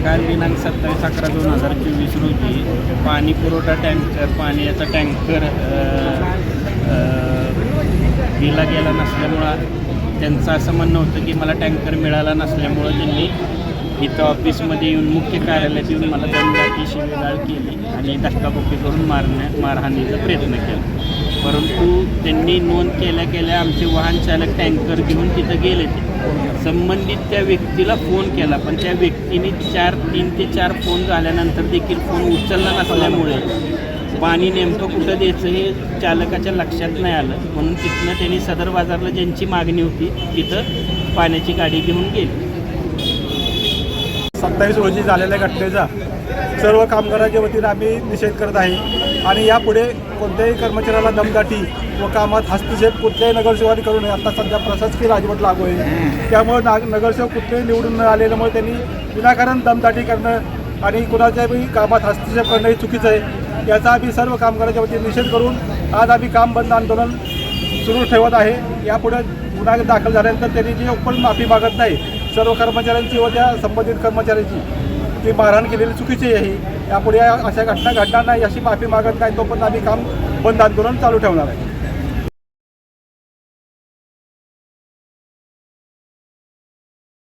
काल दिनांक सत्तावीस अकरा दोन हजार चोवीस रोजी पाणी पुरवठा टँकर पाण्याचा टँकर दिला गेला नसल्यामुळं त्यांचं असं म्हणणं होतं की मला टँकर मिळाला नसल्यामुळं त्यांनी इथं ऑफिसमध्ये येऊन मुख्य कार्यालयात येऊन मला दमदाटी शिवीगाळ केली आणि धक्काबुक्की करून मारण्या मारहाणीचा प्रयत्न केला. परंतु त्यांनी नोंद केल्या केल्या आमचे वाहन चालक टँकर घेऊन तिथं गेले ते. संबंधित त्या व्यक्तीला फोन केला पण त्या व्यक्तीने चार तीन ते चार फोन झाल्यानंतर देखील फोन उचलला नसल्यामुळे पाणी नेमकं कुठं द्यायचं हे चालकाच्या लक्षात नाही आलं. म्हणून तिथनं त्यांनी सदर बाजारला ज्यांची मागणी होती तिथं पाण्याची गाडी घेऊन गेली. सत्तावीस रोजी झालेल्या घटनेचा सर्व कामगारांच्या वतीने आम्ही निषेध करत आहे. आणि यापुढे कोणत्याही कर्मचाऱ्याला दमदाटी व कामात हस्तक्षेप कुठल्याही नगरसेवकांनी करू नये. आता सध्या प्रशासकीय राजवट लागू आहे. त्यामुळे नाग नगरसेवक कुठलेही निवडून न आलेल्यामुळे त्यांनी विनाकारण दमदाटी करणं आणि कुणाच्याही कामात हस्तक्षेप करणं हे चुकीचं आहे. याचा आम्ही सर्व कामगारांच्या वतीने निषेध करून आज आम्ही काम बंद आंदोलन सुरू ठेवत आहे. यापुढे गुन्हा दाखल झाल्यानंतर त्यांनी जी पण माफी मागत नाही सर्व कर्मचाऱ्यांची व त्या संबंधित कर्मचाऱ्यांची ती मारहाण केलेली चुकीची आहे. यापुढे अशा घटना घडणार नाही अशी माफी मागत नाही तोपर्यंत आम्ही काम बंद आंदोलन चालू ठेवणार आहे.